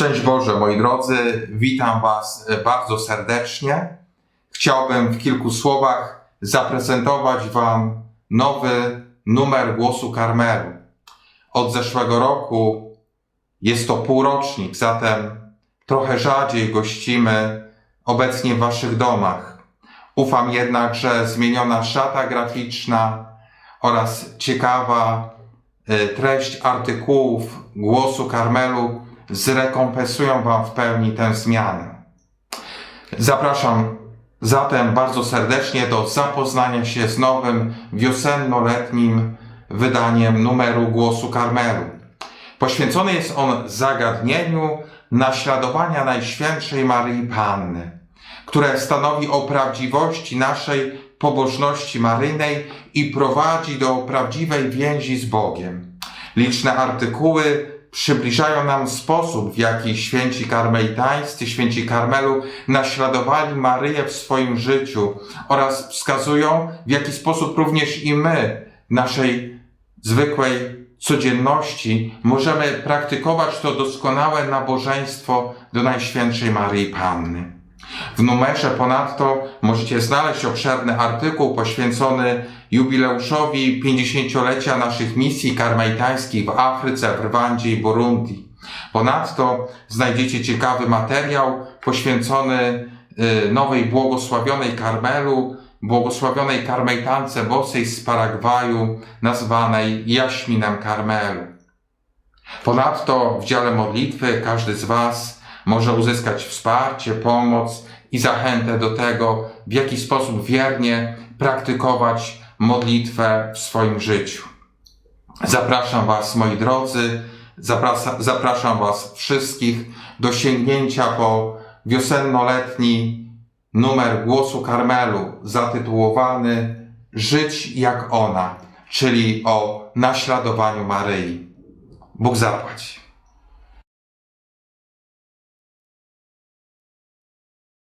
Szczęść Boże, moi drodzy, witam Was e, bardzo serdecznie. Chciałbym w kilku słowach zaprezentować Wam nowy numer Głosu Karmelu. Od zeszłego roku jest to półrocznik, zatem trochę rzadziej gościmy obecnie w Waszych domach. Ufam jednak, że zmieniona szata graficzna oraz ciekawa e, treść artykułów Głosu Karmelu zrekompensują Wam w pełni tę zmianę. Zapraszam zatem bardzo serdecznie do zapoznania się z nowym wiosenno-letnim wydaniem numeru Głosu Karmelu. Poświęcony jest on zagadnieniu naśladowania Najświętszej Maryi Panny, które stanowi o prawdziwości naszej pobożności maryjnej i prowadzi do prawdziwej więzi z Bogiem. Liczne artykuły przybliżają nam sposób, w jaki święci karmelitańscy, święci Karmelu naśladowali Maryję w swoim życiu oraz wskazują, w jaki sposób również i my, naszej zwykłej codzienności, możemy praktykować to doskonałe nabożeństwo do Najświętszej Maryi Panny. W numerze ponadto możecie znaleźć obszerny artykuł poświęcony jubileuszowi 50-lecia naszych misji karmelitańskich w Afryce, w Rwandzie i Burundi. Ponadto znajdziecie ciekawy materiał poświęcony y, nowej błogosławionej Karmelu, błogosławionej karmelitance bosej z Paragwaju, nazwanej Jaśminem Karmelu. Ponadto w dziale modlitwy każdy z Was może uzyskać wsparcie, pomoc i zachętę do tego, w jaki sposób wiernie praktykować modlitwę w swoim życiu. Zapraszam Was, moi drodzy, zapraszam, zapraszam Was wszystkich do sięgnięcia po wiosenno-letni numer Głosu Karmelu zatytułowany Żyć jak ona, czyli o naśladowaniu Maryi. Bóg zapłać.